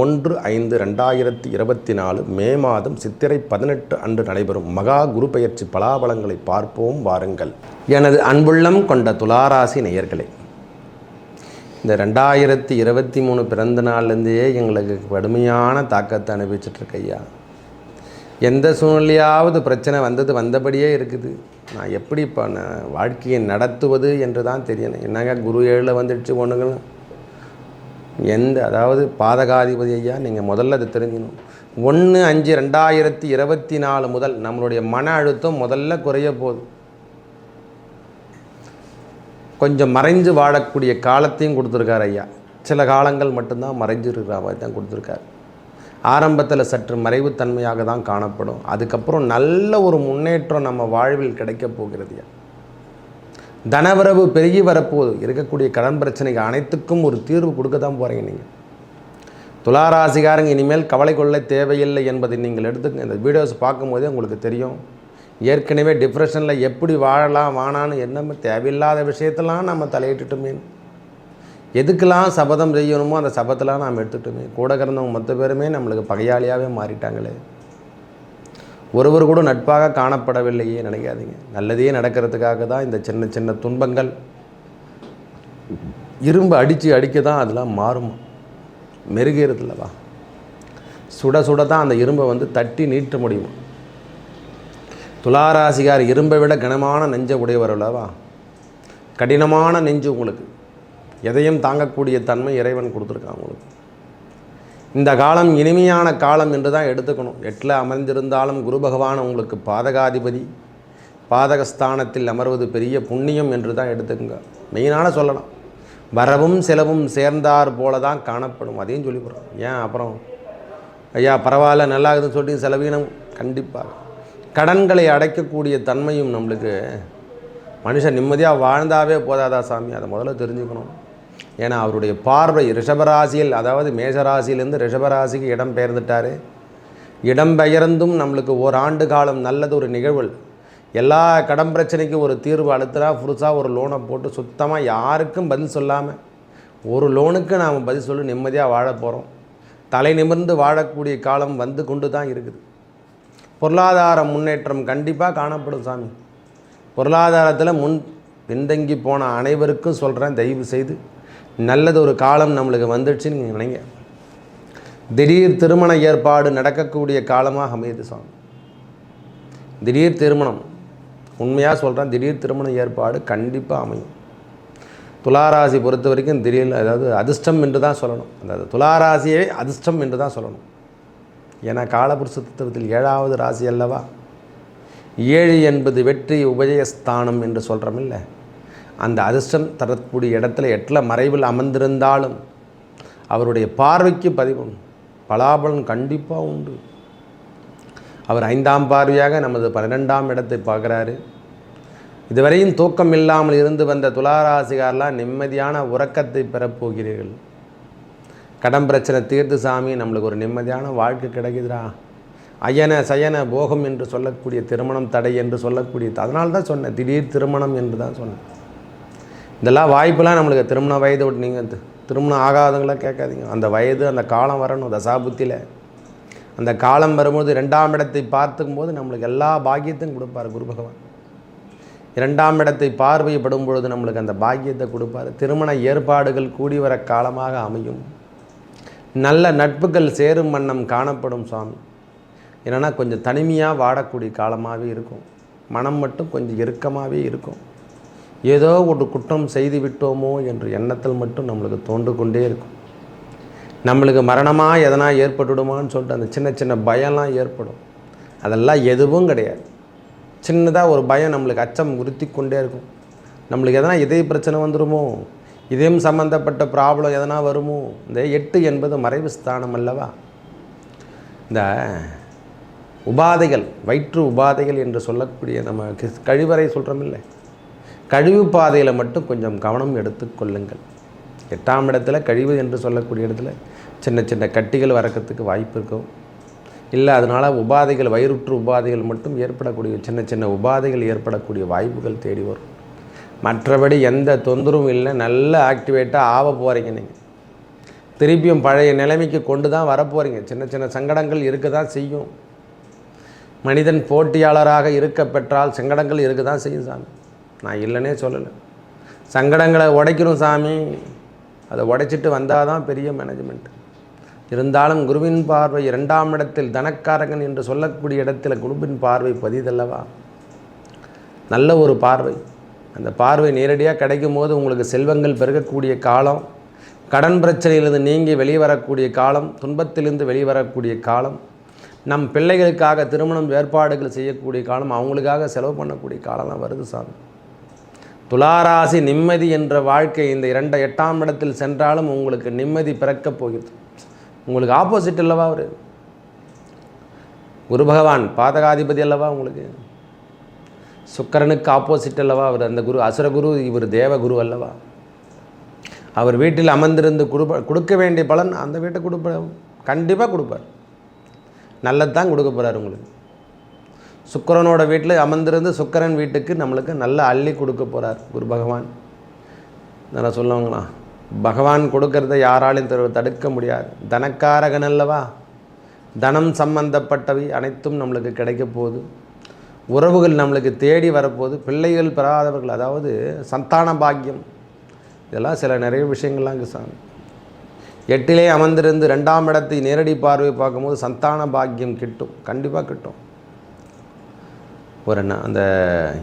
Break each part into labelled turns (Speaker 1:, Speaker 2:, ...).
Speaker 1: ஒன்று ஐந்து ரெண்டாயிரத்தி இருபத்தி நாலு மே மாதம் சித்திரை பதினெட்டு அன்று நடைபெறும் மகா குரு பெயர்ச்சி பலாபலங்களை பார்ப்போம் வாருங்கள். எனது அன்புள்ளம் கொண்ட துளாராசி நேயர்களே இந்த ரெண்டாயிரத்தி இருபத்தி மூணு பிறந்த நாள்லேருந்தே எங்களுக்கு கடுமையான தாக்கத்தை அனுபவிச்சிட்ருக்கு ஐயா. எந்த சூழ்நிலையாவது பிரச்சனை வந்தது வந்தபடியே இருக்குது. நான் எப்படி இப்போ நான் வாழ்க்கையை நடத்துவது என்று தான் தெரியணும். என்னங்க குரு ஏழில் வந்துடுச்சு ஒன்றுங்களும் எந்த அதாவது பாதகாதிபதி ஐயா நீங்கள் முதல்ல அதை தெரிஞ்சுக்கணும். ஒன்று அஞ்சு ரெண்டாயிரத்தி இருபத்தி நாலு முதல் நம்மளுடைய மன அழுத்தம் முதல்ல குறைய போகுது. கொஞ்சம் மறைஞ்சு வாழக்கூடிய காலத்தையும் கொடுத்துருக்கார் ஐயா. சில காலங்கள் மட்டும்தான் மறைஞ்சு இருக்கிற மாதிரி தான் கொடுத்துருக்காரு. ஆரம்பத்தில் சற்று மறைவுத்தன்மையாக தான் காணப்படும். அதுக்கப்புறம் நல்ல ஒரு முன்னேற்றம் நம்ம வாழ்வில் கிடைக்கப் போகிறது ஐயா. தனவரவு பெருகி வரப்போகுது. இருக்கக்கூடிய கடன் பிரச்சனைக்கு அனைத்துக்கும் ஒரு தீர்வு கொடுக்க தான் போகிறீங்க நீங்கள் துளாராசிகாரங்க இனிமேல் கவலை கொள்ள தேவையில்லை என்பதை நீங்கள் எடுத்துக்க இந்த வீடியோஸ் பார்க்கும்போதே உங்களுக்கு தெரியும். ஏற்கனவே டிப்ரெஷனில் எப்படி வாழலாம் வானான்னு என்ன தேவையில்லாத விஷயத்தெல்லாம் நம்ம தலையிட்டுட்டுமே. எதுக்கெல்லாம் சபதம் செய்யணுமோ அந்த சபத்தெல்லாம் நாம் எடுத்துட்டோமே. கூட கிடந்தவங்க மொத்த பேருமே நம்மளுக்கு பகையாளியாகவே மாறிட்டாங்களே. ஒருவர் கூட நட்பாக காணப்படவில்லையே நினைக்காதீங்க. நல்லதே நடக்கிறதுக்காக தான் இந்த சின்ன சின்ன துன்பங்கள் இரும்பு அடித்து அடிக்க தான் அதெல்லாம் மாறுமா. மெருகிறதில்லவா சுட சுட தான் அந்த இரும்பை வந்து தட்டி நீட்ட முடியும். துளாராசிகார் இரும்பை விட கனமான நெஞ்ச உடையவர் அல்லவா கடினமான நெஞ்சு உங்களுக்கு. எதையும் தாங்கக்கூடிய தன்மை இறைவன் கொடுத்துருக்கான் உங்களுக்கு. இந்த காலம் இனிமையான காலம் என்று தான் எடுத்துக்கணும். எட்டில் அமர்ந்திருந்தாலும் குரு பகவான் உங்களுக்கு பாதகாதிபதி பாதகஸ்தானத்தில் அமர்வது பெரிய புண்ணியம் என்று தான் எடுத்துக்கோங்க. மெயினான சொல்லலாம் வரவும் செலவும் சேர்ந்தார் போல தான் காணப்படும். அதையும் சொல்லி போகிறோம் ஏன்? அப்புறம் ஐயா பரவாயில்ல நல்லா இருக்குதுன்னு சொல்லி செலவீனம். கண்டிப்பாக கடன்களை அடைக்கக்கூடிய தன்மையும் நம்மளுக்கு. மனுஷன் நிம்மதியாக வாழ்ந்தாவே போதாதா சாமி? அதை முதல்ல தெரிஞ்சுக்கணும். ஏன்னா அவருடைய பார்வை ரிஷபராசியில் அதாவது மேஷராசியிலேருந்து ரிஷபராசிக்கு இடம் பெயர்ந்துட்டார். இடம்பெயர்ந்தும் நம்மளுக்கு ஓராண்டு காலம் நல்லது ஒரு நிகழ்வு எல்லா கடன் பிரச்சனைக்கும் ஒரு தீர்வு அழுத்தினா புதுசாக ஒரு லோனை போட்டு சுத்தமாக யாருக்கும் பதில் சொல்லாமல் ஒரு லோனுக்கு நாம் பதில் சொல்லி நிம்மதியாக வாழ போகிறோம் தலை நிமிர்ந்து வாழக்கூடிய காலம் வந்து கொண்டு தான் இருக்குது. பொருளாதார முன்னேற்றம் கண்டிப்பாக காணப்படும் சாமி. பொருளாதாரத்தில் முன் பின்தங்கி போன அனைவருக்கும் சொல்கிறேன் தயவு செய்து. நல்லது ஒரு காலம் நம்மளுக்கு வந்துடுச்சுன்னு நீங்கள் நினைங்க. திடீர் திருமண ஏற்பாடு நடக்கக்கூடிய காலமாக அமையுது சுவாமி திடீர் திருமணம். உண்மையாக சொல்கிறேன் திடீர் திருமண ஏற்பாடு கண்டிப்பாக அமையும். துளாராசி பொறுத்த வரைக்கும் திடீர் அதாவது அதிர்ஷ்டம் என்று தான் சொல்லணும். அதாவது துளாராசியே அதிர்ஷ்டம் என்று தான் சொல்லணும். ஏன்னா காலபுருஷ தத்துவத்தில் ஏழாவது ராசி அல்லவா? ஏழு என்பது வெற்றி உபஜயஸ்தானம் என்று சொல்கிறோம் இல்லை? அந்த அதிர்ஷ்டம் தரக்கூடிய இடத்துல எட்டில் மறைவில் அமர்ந்திருந்தாலும் அவருடைய பார்வைக்கு பதிவு பலாபலன் கண்டிப்பாக உண்டு. அவர் ஐந்தாம் பார்வையாக நமது பன்னிரெண்டாம் இடத்தை பார்க்குறாரு. இதுவரையும் தூக்கம் இல்லாமல் இருந்து வந்த துளாராசிகாரெலாம் நிம்மதியான உறக்கத்தை பெறப்போகிறீர்கள் கடன் பிரச்சனை தீர்த்து சாமி நம்மளுக்கு ஒரு நிம்மதியான வாழ்க்கை கிடைக்குதுடா. அயன சயன போகம் என்று சொல்லக்கூடிய திருமணம் தடை என்று சொல்லக்கூடிய அதனால் தான் சொன்னேன் திடீர் திருமணம் என்று தான் சொன்னேன். இதெல்லாம் வாய்ப்பெல்லாம் நம்மளுக்கு திருமண வயது விட்டு நீங்கள் திருமணம் ஆகாதவங்களாம் கேட்காதீங்க. அந்த வயது அந்த காலம் வரணும் தசாபுத்தியில். அந்த காலம் வரும்போது ரெண்டாம் இடத்தை பார்த்துக்கும் போது நம்மளுக்கு எல்லா பாக்கியத்தையும் கொடுப்பார் குரு பகவான். இரண்டாம் இடத்தை பார்வைப்படும் பொழுது நம்மளுக்கு அந்த பாக்கியத்தை கொடுப்பார். திருமண ஏற்பாடுகள் கூடி வர காலமாக அமையும். நல்ல நட்புகள் சேரும் வண்ணம் காணப்படும் சுவாமி. என்னென்னா கொஞ்சம் தனிமையாக வாடக்கூடிய காலமாகவே இருக்கும். மனம் மட்டும் கொஞ்சம் இறுக்கமாகவே இருக்கும். ஏதோ ஒரு குற்றம் செய்து விட்டோமோ என்ற எண்ணத்தில் மட்டும் நம்மளுக்கு தோன்று கொண்டே இருக்கும். நம்மளுக்கு மரணமாக எதனா ஏற்பட்டுடுமான்னு சொல்லிட்டு அந்த சின்ன சின்ன பயம்லாம் ஏற்படும். அதெல்லாம் எதுவும் கிடையாது. சின்னதாக ஒரு பயம் நம்மளுக்கு அச்சம் உறுத்தி கொண்டே இருக்கும். நம்மளுக்கு எதனா இதய பிரச்சனை வந்துடுமோ இதயம் சம்மந்தப்பட்ட ப்ராப்ளம் எதனா வருமோ இந்த எட்டு என்பது மறைவு ஸ்தானம் அல்லவா? இந்த உபாதைகள் வயிற்று உபாதைகள் என்று சொல்லக்கூடிய நம்ம கழிவறை கழிவறை இல்லை கழிவு பாதையில் மட்டும் கொஞ்சம் கவனம் எடுத்துக்கொள்ளுங்கள் எட்டாம் இடத்துல கழிவு என்று சொல்லக்கூடிய இடத்துல சின்ன சின்ன கட்டிகள் வரக்கிறதுக்கு வாய்ப்பு இருக்கும் இல்லை அதனால் உபாதைகள் வயிறுற்று உபாதைகள் மட்டும் ஏற்படக்கூடிய சின்ன சின்ன உபாதைகள் ஏற்படக்கூடிய வாய்ப்புகள் தேடி வரும். மற்றபடி எந்த தொந்தரவும் இல்லை. நல்ல ஆக்டிவேட்டாக ஆக போகிறீங்க நீங்கள் திருப்பியும் பழைய நிலைமைக்கு கொண்டு தான் வரப்போகிறீங்க சின்ன சின்ன சங்கடங்கள் இருக்க தான் செய்யும். மனிதன் போட்டியாளராக இருக்க பெற்றால் சங்கடங்கள் இருக்க தான் செய்யும் சாமி. நான் இல்லைன்னே சொல்லலை. சங்கடங்களை உடைக்கணும் சாமி. அதை உடைச்சிட்டு வந்தால் தான் பெரிய மேனேஜ்மெண்ட் இருந்தாலும் குருவின் பார்வை இரண்டாம் இடத்தில் தனக்காரகன் என்று சொல்லக்கூடிய இடத்துல குருவின் பார்வை பதிதல்லவா? நல்ல ஒரு பார்வை. அந்த பார்வை நேரடியாக கிடைக்கும் போது உங்களுக்கு செல்வங்கள் பெருகக்கூடிய காலம் கடன் பிரச்சனையிலிருந்து நீங்கி வெளிவரக்கூடிய காலம் துன்பத்திலிருந்து வெளிவரக்கூடிய காலம் நம் பிள்ளைகளுக்காக திருமணம் ஏற்பாடுகள் செய்யக்கூடிய காலம் அவங்களுக்காக செலவு பண்ணக்கூடிய காலம்லாம் வருது சாமி. துளாராசி நிம்மதி என்ற வாழ்க்கை இந்த இரண்டு எட்டாம் இடத்தில் சென்றாலும் உங்களுக்கு நிம்மதி பிறக்கப் போகிறது. உங்களுக்கு ஆப்போசிட் அல்லவா அவர்? குரு பகவான் பாதகாதிபதி அல்லவா உங்களுக்கு? சுக்கரனுக்கு ஆப்போசிட் அல்லவா அவர்? அந்த குரு அசுரகுரு இவர் தேவகுரு அல்லவா? அவர் வீட்டில் அமர்ந்திருந்து கொடுப்ப கொடுக்க வேண்டிய பலன் அந்த வீட்டை கொடுப்ப கண்டிப்பாக கொடுப்பார். நல்லது தான் கொடுக்க போகிறார் உங்களுக்கு. சுக்கரனோட வீட்டில் அமர்ந்திருந்து சுக்கரன் வீட்டுக்கு நம்மளுக்கு நல்ல அள்ளி கொடுக்க போகிறார் குரு பகவான். நல்லா சொல்லுவாங்களா? பகவான் கொடுக்கறத யாராலையும் தடுக்க முடியாது. தனக்காரகன் அல்லவா? தனம் சம்பந்தப்பட்டவை அனைத்தும் நம்மளுக்கு கிடைக்க போகுது. உறவுகள் நம்மளுக்கு தேடி வரப்போகுது. பிள்ளைகள் பெறாதவர்கள் அதாவது சந்தான பாக்கியம். இதெல்லாம் சில நிறைய விஷயங்கள்லாம் இருக்கு சாமி. எட்டிலே அமர்ந்திருந்து ரெண்டாம் இடத்தை நேரடி பார்வை பார்க்கும்போது சந்தான பாக்கியம் கிட்டும். கண்டிப்பாக கிட்டும். ஒரு அந்த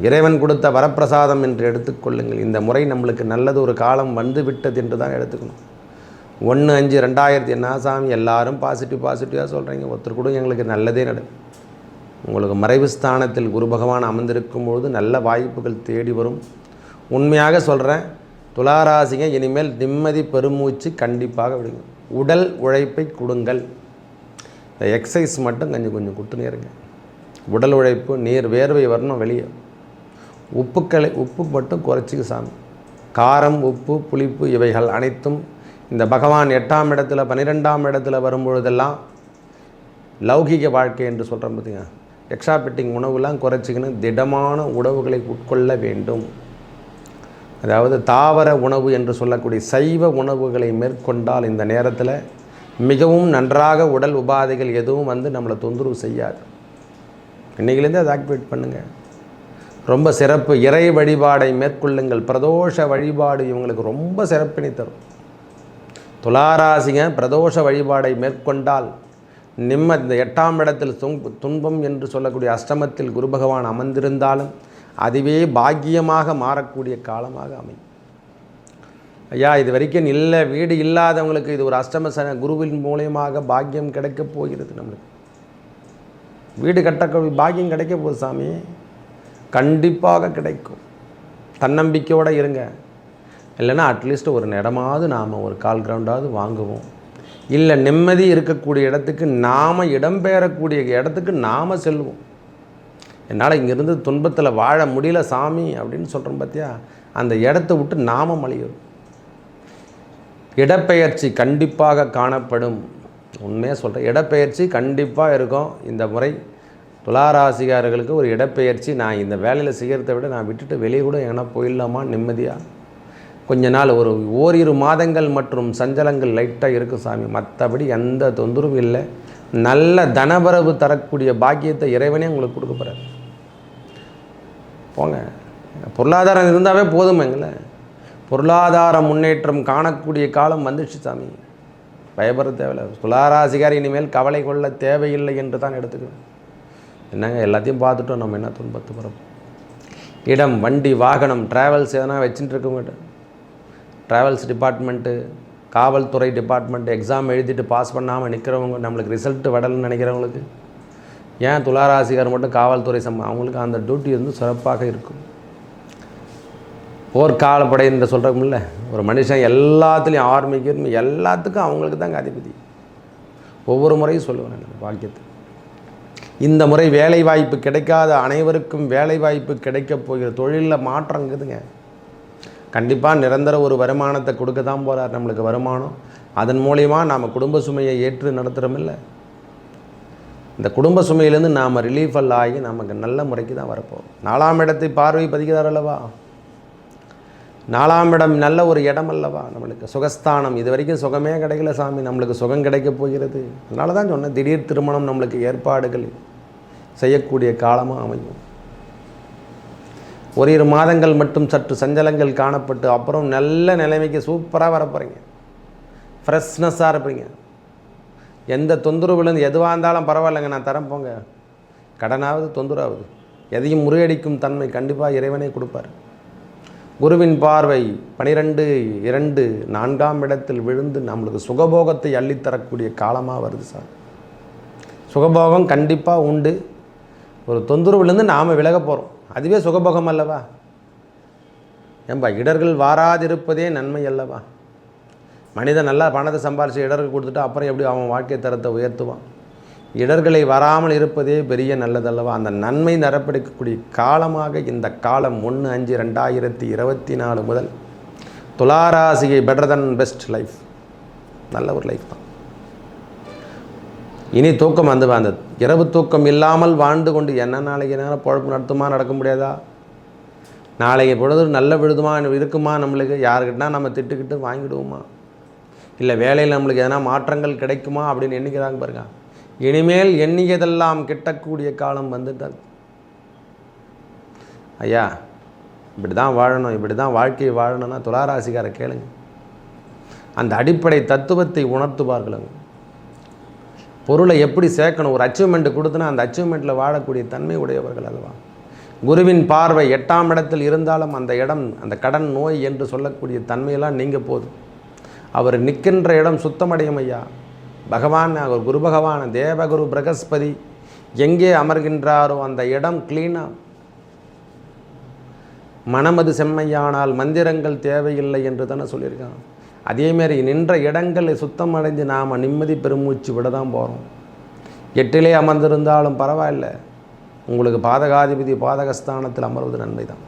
Speaker 1: இறைவன் கொடுத்த வரப்பிரசாதம் என்று எடுத்துக்கொள்ளுங்கள் இந்த முறை நம்மளுக்கு நல்லது ஒரு காலம் வந்து விட்டது என்று தான் எடுத்துக்கணும். ஒன்று அஞ்சு ரெண்டாயிரத்தி என்ன சாமி எல்லாரும் பாசிட்டிவ் பாசிட்டிவாக சொல்கிறீங்க ஒருத்தர் கூட எங்களுக்கு நல்லதே நடக்கும் உங்களுக்கு மறைவு ஸ்தானத்தில் குரு பகவான் அமர்ந்திருக்கும் பொழுது நல்ல வாய்ப்புகள் தேடி வரும். உண்மையாக சொல்கிறேன் துளாராசிங்க இனிமேல் நிம்மதி பெருமூச்சு கண்டிப்பாக விடுங்க. உடல் உழைப்பை கொடுங்கள். இந்த எக்ஸசைஸ் மட்டும் கொஞ்சம் கொஞ்சம் கொடுத்துனே இருங்க உடல் உழைப்பு நீர் வேர்வை வரணும் வெளியே. உப்புக்களை உப்பு மட்டும் குறைச்சிக்க சாமி. காரம் உப்பு புளிப்பு இவைகள் அனைத்தும் இந்த பகவான் எட்டாம் இடத்துல பன்னிரெண்டாம் இடத்துல வரும்பொழுதெல்லாம் லௌகிக வாழ்க்கை என்று சொல்கிறோம் பார்த்தீங்க எக்ஸ்ட்ரா உணவுலாம் குறைச்சிக்கணும் திடமான உணவுகளை உட்கொள்ள வேண்டும். அதாவது தாவர உணவு என்று சொல்லக்கூடிய சைவ உணவுகளை மேற்கொண்டால் இந்த நேரத்தில் மிகவும் நன்றாக உடல் உபாதைகள் எதுவும் வந்து நம்மளை தொந்தரவு செய்யாது. இன்றைக்கிலேருந்து அதை ஆக்டிவேட் பண்ணுங்கள் ரொம்ப சிறப்பு. இறை வழிபாடை மேற்கொள்ளுங்கள். பிரதோஷ வழிபாடு இவங்களுக்கு ரொம்ப சிறப்பினை தரும். துளாராசிங்க பிரதோஷ வழிபாடை மேற்கொண்டால் நிம்ம இந்த எட்டாம் இடத்தில் துன்பம் என்று சொல்லக்கூடிய அஷ்டமத்தில் குரு பகவான் அமர்ந்திருந்தாலும் அதுவே பாக்கியமாக மாறக்கூடிய காலமாக அமையும். ஐயா இது வரைக்கும் இல்லை வீடு இல்லாதவங்களுக்கு இது ஒரு அஷ்டம சன குருவின் மூலயமாக பாக்கியம் கிடைக்கப் போகிறது நம்மளுக்கு. வீடு கட்ட பாக்கியம் கிடைக்க போகுது சாமி. கண்டிப்பாக கிடைக்கும். தன்னம்பிக்கையோடு இருங்க. இல்லைன்னா அட்லீஸ்ட் ஒரு இடமாவது நாம் ஒரு கால் கிரவுண்டாவது வாங்குவோம். இல்லை நிம்மதி இருக்கக்கூடிய இடத்துக்கு நாம் இடம்பெயரக்கூடிய இடத்துக்கு நாம் செல்வோம். என்னால் இங்கேருந்து துன்பத்தில் வாழ முடியல சாமி அப்படின்னு சொல்கிறோம் பார்த்தியா அந்த இடத்த விட்டு நாம மலியும் இடப்பெயர்ச்சி கண்டிப்பாக காணப்படும். உண்மையாக சொல்கிறேன் இடப்பெயர்ச்சி கண்டிப்பாக இருக்கும். இந்த முறை துளாராசிகாரர்களுக்கு ஒரு இடப்பெயர்ச்சி. நான் இந்த வேலையில் செய்கிறத விட நான் விட்டுட்டு வெளியே கூட எங்கன்னா போயிடலாமா? நிம்மதியாக கொஞ்ச நாள் ஒரு ஓரிரு மாதங்கள் மற்றும் சஞ்சலங்கள் லைட்டாக இருக்கும் சாமி. மற்றபடி எந்த தொந்தரவும் இல்லை. நல்ல தனபரவு தரக்கூடிய பாக்கியத்தை இறைவனே உங்களுக்கு கொடுக்க போகிறார் போங்க. பொருளாதாரம் இருந்தாவே போதுமேங்களே பொருளாதார முன்னேற்றம் காணக்கூடிய காலம் வந்துடுச்சு சாமி. பயப்பட தேவையில்லை. துளாராசிகாரி இனிமேல் கவலை கொள்ள தேவையில்லை என்று தான் எடுத்துக்கணும். என்னங்க எல்லாத்தையும் பார்த்துட்டோம் நம்ம என்ன துன்பத்து போகிறோம் இடம் வண்டி வாகனம் ட்ராவல்ஸ் எதனா வச்சுட்டு இருக்கவங்ககிட்ட. ட்ராவல்ஸ் டிபார்ட்மெண்ட்டு காவல்துறை டிபார்ட்மெண்ட் எக்ஸாம் எழுதிட்டு பாஸ் பண்ணாமல் நிற்கிறவங்க நம்மளுக்கு ரிசல்ட் வடலன்னு நினைக்கிறவங்களுக்கு ஏன் துளாராசிகார் மட்டும் காவல்துறை சம்ம அவங்களுக்கு அந்த டியூட்டி வந்து சிறப்பாக இருக்கும். போர்க்காலப்படை என்று சொல்கிறோம்ல ஒரு மனுஷன் எல்லாத்துலேயும் ஆர்மிக்கு எல்லாத்துக்கும் அவங்களுக்கு தாங்க அதிபதி. ஒவ்வொரு முறையும் சொல்லுவேன் நான் வாக்கியத்தை இந்த முறை வேலை வாய்ப்பு கிடைக்காத அனைவருக்கும் வேலை வாய்ப்பு கிடைக்கப் போகிற தொழிலில் மாற்றம் இருக்குதுங்க. கண்டிப்பாக நிரந்தர ஒரு வருமானத்தை கொடுக்க தான் போகிறார் நம்மளுக்கு வருமானம். அதன் மூலயமா நாம் குடும்ப சுமையை ஏற்று நடத்துகிறோமில்ல இந்த குடும்ப சுமையிலேருந்து நாம் ரிலீஃபல் ஆகி நமக்கு நல்ல முறைக்கு தான் வரப்போம் நாலாம் இடத்தை பார்வை பதிக்கிறார் அல்லவா? நாலாம் இடம் நல்ல ஒரு இடம் அல்லவா நம்மளுக்கு சுகஸ்தானம். இது வரைக்கும் சுகமே கிடைக்கல சாமி. நம்மளுக்கு சுகம் கிடைக்க போகிறது. அதனால தான் சொன்னேன் திடீர் திருமணம் நம்மளுக்கு ஏற்பாடுகள் செய்யக்கூடிய காலமாக அமையும். ஓரிரு மாதங்கள் மட்டும் சற்று சஞ்சலங்கள் காணப்பட்டு அப்புறம் நல்ல நிலைமைக்கு சூப்பராக வர போகிறீங்க ஃப்ரெஷ்னஸ்ஸாக இருப்பீங்க. எந்த தொந்தரவுலேருந்து எதுவாக இருந்தாலும் பரவாயில்லைங்க நான் தரேன் போங்க. கடனாவது தொந்தரவாகுது எதையும் முறியடிக்கும் தன்மை கண்டிப்பாக இறைவனே கொடுப்பார். குருவின் பார்வை பனிரெண்டு இரண்டு நான்காம் இடத்தில் விழுந்து நம்மளுக்கு சுகபோகத்தை அள்ளித்தரக்கூடிய காலமாக வருது சார். சுகபோகம் கண்டிப்பாக உண்டு. ஒரு தொந்தரவுலேருந்து நாம் விலக போகிறோம் அதுவே சுகபோகம் அல்லவா? ஏன்பா இடர்கள் வாராதிருப்பதே நன்மை அல்லவா? மனிதன் நல்லா பணத்தை சம்பாரித்து இடர்கள் கொடுத்துட்டு அப்புறம் எப்படி அவன் வாழ்க்கை தரத்தை உயர்த்துவான்? இடர்களை வராமல் இருப்பதே பெரிய நல்லதல்லவா? அந்த நன்மை நிரப்பெடுக்கக்கூடிய காலமாக இந்த காலம் ஒன்று அஞ்சு ரெண்டாயிரத்தி இருபத்தி நாலு முதல் துளாராசியை பெட்டர் தன் பெஸ்ட் லைஃப் நல்ல ஒரு லைஃப் தான். இனி தூக்கம் வந்து வந்தது. இரவு தூக்கம் இல்லாமல் வாழ்ந்து கொண்டு என்ன நாளைக்கு நேரம் பொழப்பு நடத்துமா நடக்க முடியாதா? நாளைக்கு பொழுது நல்ல விழுதுமா இருக்குமா நம்மளுக்கு? யாருக்கிட்டனா நம்ம திட்டுக்கிட்டு வாங்கிடுவோமா? இல்லை வேலையில் நம்மளுக்கு எதனா மாற்றங்கள் கிடைக்குமா அப்படின்னு எண்ணிக்கிறாங்க பாருங்க. இனிமேல் எண்ணியதெல்லாம் கிட்டக்கூடிய காலம் வந்துட்டது ஐயா இப்படி தான் வாழணும் இப்படி தான் வாழ்க்கையை வாழணும்னா துளாராசிக்கார கேளுங்க. அந்த அடிப்படை தத்துவத்தை உணர்த்துவார்களுங்க பொருளை எப்படி சேர்க்கணும் ஒரு அச்சீவ்மெண்ட் கொடுத்துனா அந்த அச்சீவ்மெண்ட்டில் வாழக்கூடிய தன்மை உடையவர்கள் அல்லவா? குருவின் பார்வை எட்டாம் இடத்தில் இருந்தாலும் அந்த இடம் அந்த கடன் நோய் என்று சொல்லக்கூடிய தன்மையெல்லாம் நீங்க போதும். அவர் நிற்கின்ற இடம் சுத்தமடையும் ஐயா. பகவான் குரு பகவான் தேவகுரு பிரகஸ்பதி எங்கே அமர்கின்றாரோ அந்த இடம் க்ளீனாக மனமது செம்மையானால் மந்திரங்கள் தேவையில்லை என்று தானே சொல்லியிருக்கான். அதேமாரி நின்ற இடங்களை சுத்தம் அடைஞ்சு நாம் நிம்மதி பெருமூச்சு விட தான் போகிறோம் எட்டிலே அமர்ந்திருந்தாலும் பரவாயில்ல. உங்களுக்கு பாதகாதிபதி பாதகஸ்தானத்தில் அமர்வது நன்மை தான்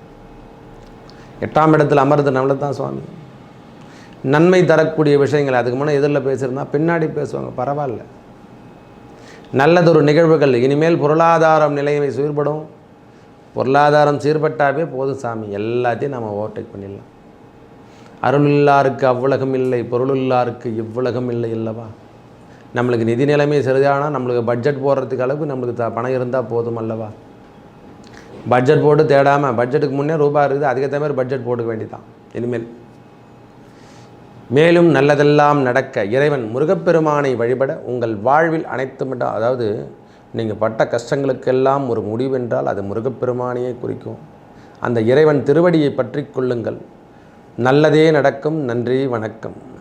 Speaker 1: எட்டாம் இடத்தில் அமர்வது நல்லது தான் சுவாமி. நன்மை தரக்கூடிய விஷயங்கள் அதுக்கு முன்னே எதிரில் பேசியிருந்தா பின்னாடி பேசுவாங்க. பரவாயில்ல. நல்லதொரு நிகழ்வுகள் இனிமேல் பொருளாதாரம் நிலைமை சீர்படும். பொருளாதாரம் சீர்பட்டாவே போதும் சாமி. எல்லாத்தையும் நம்ம ஓவர்டேக் பண்ணிடலாம். அருளில்லாருக்கு அவ்வுலகம் இல்லை பொருளில்லாருக்கு இவ்வுலகம் இல்லை இல்லவா நம்மளுக்கு நிதி நிலைமை சரியானால் நம்மளுக்கு பட்ஜெட் போடுறதுக்கு அளவுக்கு நம்மளுக்கு த பணம் இருந்தால் போதும் அல்லவா? பட்ஜெட் போட்டு தேடாமல் பட்ஜெட்டுக்கு முன்னே ரூபா இருக்குது அதுக்கேற்ற மாதிரி பட்ஜெட் போட்டுக்க வேண்டியதான் இனிமேல். மேலும் நல்லதெல்லாம் நடக்க இறைவன் முருகப்பெருமானை வழிபட உங்கள் வாழ்வில் அனைத்து அதாவது நீங்கள் பட்ட கஷ்டங்களுக்கெல்லாம் ஒரு முடிவென்றால் அது முருகப்பெருமானையே குறிக்கும். அந்த இறைவன் திருவடியை பற்றி கொள்ளுங்கள். நல்லதே நடக்கும். நன்றி வணக்கம்.